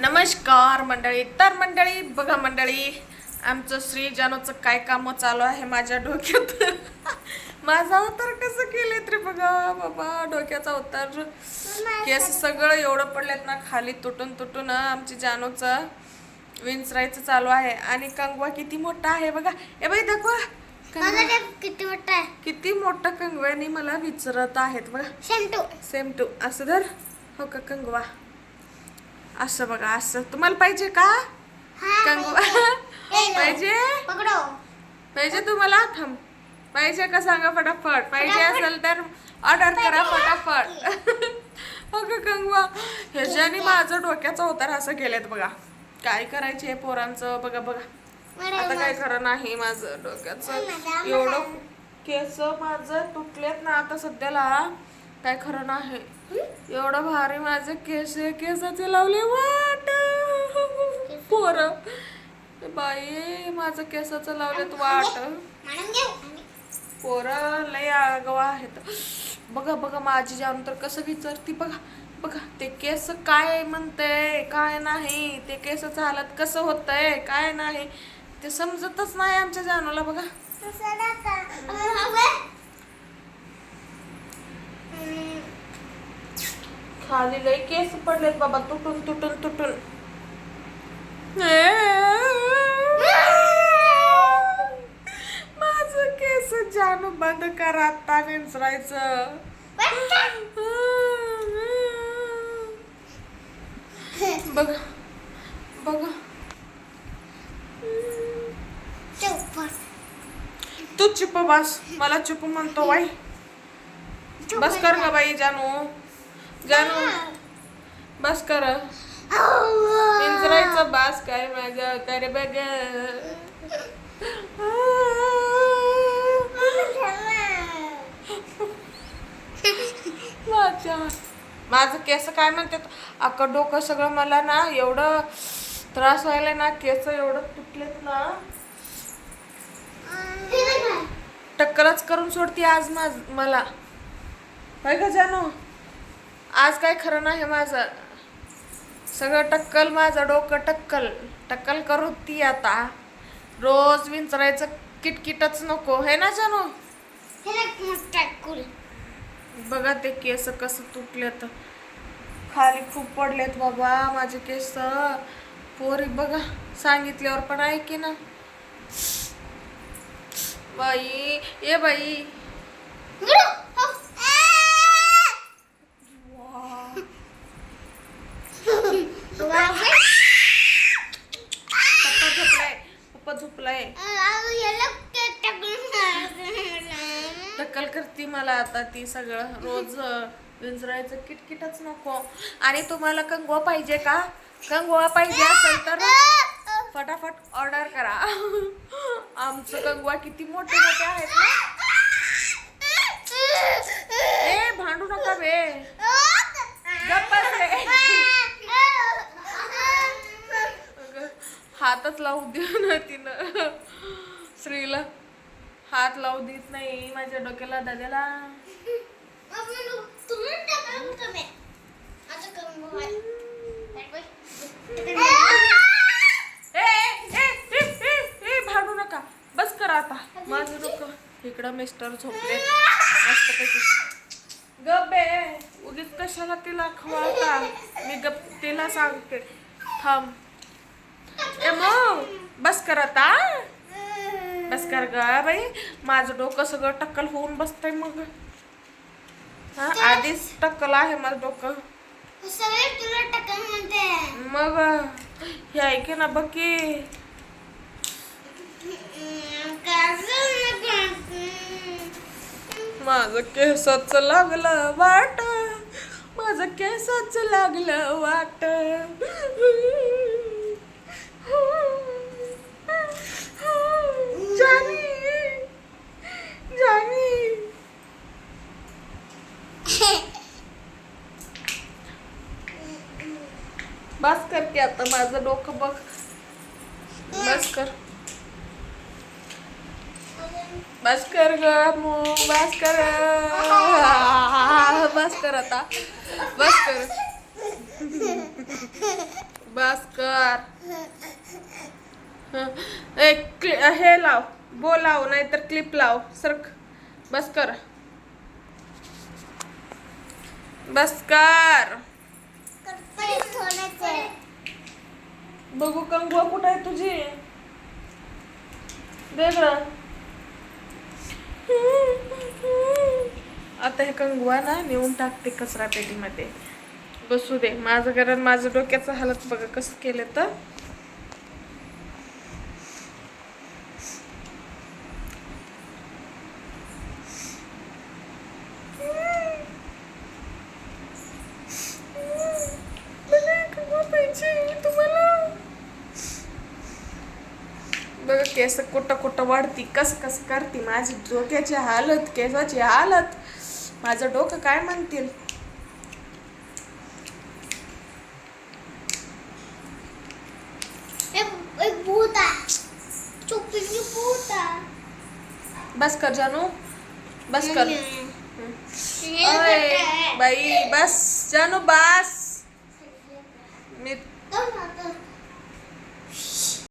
नमस्कार मंडळी. तर मंडळी बघा मंडळी आमचं श्री जानूचं काय काम चालू आहे माझ्या डोक्यात? माझा अवतार कसं केले तरी बघा बाबा डोक्याचा अवतार. केस सगळं एवढं पडलेत ना खाली तुटून तुटून आमची जानूचं विंचरायचं चालू आहे. आणि कंगवा किती मोठा आहे बघा. ए बाई दाखवा. किती मोठा आहे? किती मोठा कंगव्याने मला विचारत आहेत बघा. शेंटू सेम टू. असं धर. हो का कंगवा? असं बघा असं. तुम्हाला पाहिजे का? कंगवा पाहिजे. पकडो. पाहिजे तुम्हाला? थांब. पाहिजे का सांगा फटाफट? पाहिजे असेल तर ऑर्डर करा फटाफट. हो का कंगवा ह्याच्याने माझं डोक्याचा होता असं केलेत बघा. काय करायचे पोरांचं? बघा बघा. आता काय खरं नाही माझं डोक्याचं. एवढं केस माझं तुटलेत ना आता सध्याला. काय खरं नाही. एवढं भारी माझे केस केसाचे लावले वाट. पोर. बाई माझं केसाचं लावलेत वाट. पोरं लय आगवा आहेत. बघा बघा माझी जाऊन तर कसं विचारती बघा बघा ते केस काय म्हणते काय नाही ते केसाचं हालत कसं होतंय काय नाही ते समजतच नाही आमच्या जानूला बघा. खाली लय केस पडलेत बाबा तुटून तुटून तुटून. माझं केस जानू बंद कर आता विंचरायचं. बघ बघ. तू चुप बस मला चुप म्हणतो बाई. बस कर ग बाई जानू. जानू बस कर. पिंजरायचं बास काय माझ्या कर बघ. माझ्या. माझं केस काय म्हणतात अख्खं डोकं सगळं मला ना एवढं त्रास व्हायला ना केस एवढं तुटलेत ना. टक्करच करून सोडती आज माझ मला. होय का जानू. आज काय खरं नाही माझं. सगळं टक्कल माझं डोकं टक्कल. टक्कल करू ती आता. रोज विंचरायचं किटकिटच नको. हे ना जानू? बघा ते केस कसं तुटलेत. खाली खूप पडलेत बाबा माझे केस. पोरी बघा सांगितल्यावर पण ऐके ना. बाई ए बाई. मला आता ती सगळं रोज अं, विंचरायचं किटकिटच नको. आणि तुम्हाला कंगवा पाहिजे का? कंगवा पाहिजे असेल तर फटाफट ऑर्डर करा. आमचं कंगवा किती मोठे मोठे आहेत ना? ए भांडू नका बे. रे. हातच लावू देऊ ना तिनं. श्रीला हात लावू देत नाही माझ्या डोक्याला दाद्याला ए, भांडू नका. बस करा आता. माझं डोकं इकडं मिस्टर झोपले. मस्तपैकी गप आहे उगीच कशाला तिला खवळता मी गप तिला सांगते. थांब. ए मग बस कर आता बस कर ग बाई. माझं डोकं सगळं टक्कल होऊन बसतंय मग. हा आधीच टक्कल आहे माझं डोकं. मग हे ऐके ना बघ की. माझं केसाच लागलं वाट. माझं केसाच लागलं वाट जानी जानी बस करते आता माझं डोकं बघ. बस कर. बस कर ग बस कर. बस कर आता. बस कर. बस कर. एक हे लाव बोलाव नाहीतर क्लिप लाव सरक. बस कर. बस कर. बघू कंगवा कुठं आहे तुझी? वेगळं. आता हे कंगवा ना नेऊन टाकते कचरा पेटीमध्ये. बसू दे माझं कारण माझं डोक्याचं हालत बघा कसं केलं तर बघा, कंगवा पाहिजे तुम्हाला बघा केस कुठं कुठं वाढती कस कस करते माझी डोक्याची हालत केसाची हालत. माझं डोकं काय म्हणतील? बस कर जानू. बस कर. By bus. जानू बस. मी.